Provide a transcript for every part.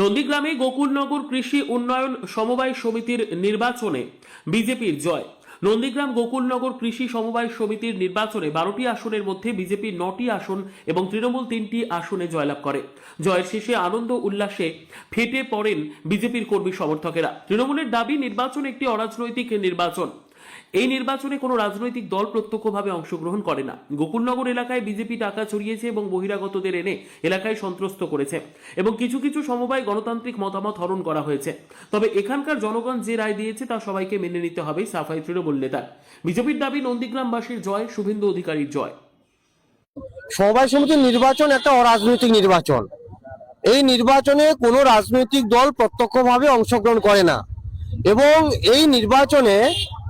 নন্দীগ্রামে গোকুলনগর কৃষি উন্নয়ন সমবায় সমিতির নির্বাচনে বিজেপির জয়। নন্দীগ্রাম গোকুলনগর কৃষি সমবায় সমিতির নির্বাচনে বারোটি আসনের মধ্যে বিজেপি নটি আসন এবং তৃণমূল তিনটি আসনে জয়লাভ করে। জয়ের শেষে আনন্দ উল্লাসে ফেটে পড়েন বিজেপির কর্মী সমর্থকেরা। তৃণমূলের দাবি, নির্বাচন একটি অরাজনৈতিক নির্বাচন। এই নির্বাচনে কোনো রাজনৈতিক দল প্রত্যক্ষভাবে অংশগ্রহণ করে না। গোকুলনগর এলাকায় বিজেপি টাকা ছড়িয়েছে এবং বহিরাগতদের এনে এলাকায় সন্ত্রস্ত করেছে এবং কিছু কিছু সমবায় গণতান্ত্রিক মতামত হরণ করা হয়েছে। তবে এখানকার জনগণ যে রায় দিয়েছে তা সবাইকে মেনে নিতে হবে, সাফাই তৃণমূল নেতার। বিজেপির দাবি, নন্দীগ্রামবাসীর জয়, শুভেন্দু অধিকারীর জয়। সমবায় সমিতির নির্বাচন একটা অরাজনৈতিক নির্বাচন। এই নির্বাচনে কোনো রাজনৈতিক দল প্রত্যক্ষভাবে অংশগ্রহণ করে না। এবং এই নির্বাচনে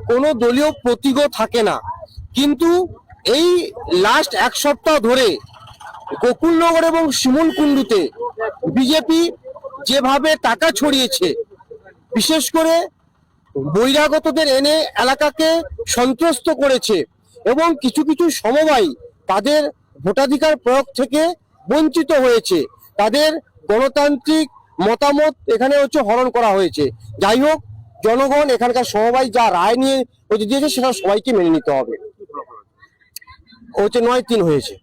কোনো দলীয় প্রতীকও থাকে না। কিন্তু এই লাস্ট এক সপ্তাহ ধরে গোকুলনগর এবং শিমুলকুণ্ডুতে বিজেপি যেভাবে টাকা ছড়িয়েছে, বিশেষ করে বহিরাগতদের এনে এলাকাকে সন্ত্রস্ত করেছে এবং কিছু কিছু সমবায় তাদের ভোটাধিকার প্রয়োগ থেকে বঞ্চিত হয়েছে। তাদের গণতান্ত্রিক মতামত এখানে হচ্ছে হরণ করা হয়েছে। যাই হোক জনগণ এখানকার সমবায় যা রায় নিয়ে হচ্ছে দিয়েছে সেটা সবাইকে মেনে নিতে হবে। হচ্ছে নয় তিন হয়েছে।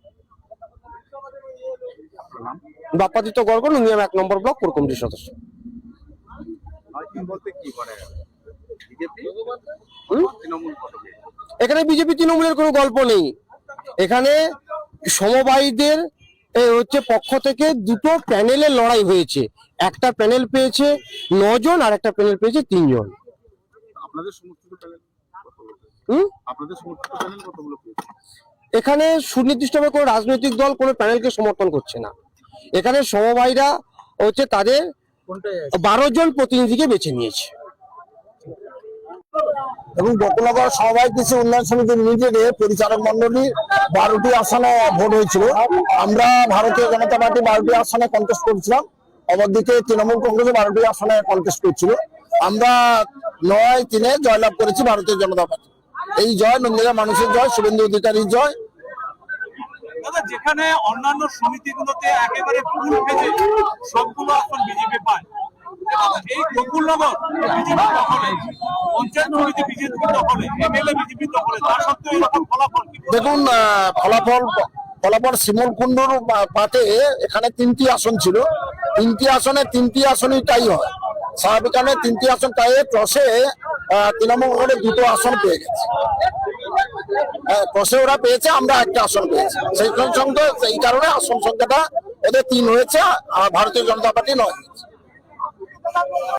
বাপ্পাদিত্য গর্ব নুনিয়াম এক নম্বর ব্লক কোর কমিটির সদস্য। মানে? এখানে বিজেপি তৃণমূলের কোনো গল্প নেই। এখানে সমবায়ীদের হচ্ছে পক্ষ থেকে দুটো প্যানেলের লড়াই হয়েছে। একটা প্যানেল পেয়েছে নজন আর একটা প্যানেল পেয়েছে তিনজন। আপনাদের সমর্থিত প্যানেল কতগুলো হুম? আপনাদের সমর্থিত প্যানেল কতগুলো পেয়েছে? এখানে সুনির্দিষ্টভাবে কোনো রাজনৈতিক দল কোনো প্যানেলকে সমর্থন করছে না। এখানে সমবায়ীরা হচ্ছে তাদের বারো জন প্রতিনিধিকে বেছে নিয়েছে। এবং বকুলনগর সমবায় কৃষি উন্নয়ন সমিতির নিজেকে পরিচালক মন্ডলী বারোটি আসনে ভোট হয়েছিল। আমরা ভারতীয় জনতা পার্টি বারোটি আসনে কন্টেস্ট করছিলাম। অপরদিকে তৃণমূল কংগ্রেস বারোটি আসনে কন্টেস্ট করছিল। আমরা নয় তিনে জয়লাভ করেছি ভারতীয় জনতা পার্টি। এই জয় নন্দীগ্রাম মানুষের জয়, শুভেন্দু অধিকারীর জয়। যেখানে অন্যান্য সমিতিগুলোতে একেবারে ফুল সবগুলো আসন বিজেপি পায়, এই গোকুলনগর বিজেপি এরকম ফলাফল দেখুন ফলাফল ফলাফল শিমুল কুণ্ডুর পাটে এখানে তিনটি আসন ছিল। তিনটি আসনে তিনটি আসনই টাই হয়। স্বাভাবিক তিনটি আসন টাই টসে তৃণমূল কংগ্রেস দুটো আসন পেয়ে গেছে। হ্যাঁ, টসে ওরা পেয়েছে আমরা একটা আসন পেয়েছি। সেই সঙ্গে সেই কারণে আসন সংখ্যাটা ওদের তিন হয়েছে আর ভারতীয় জনতা পার্টি নয়।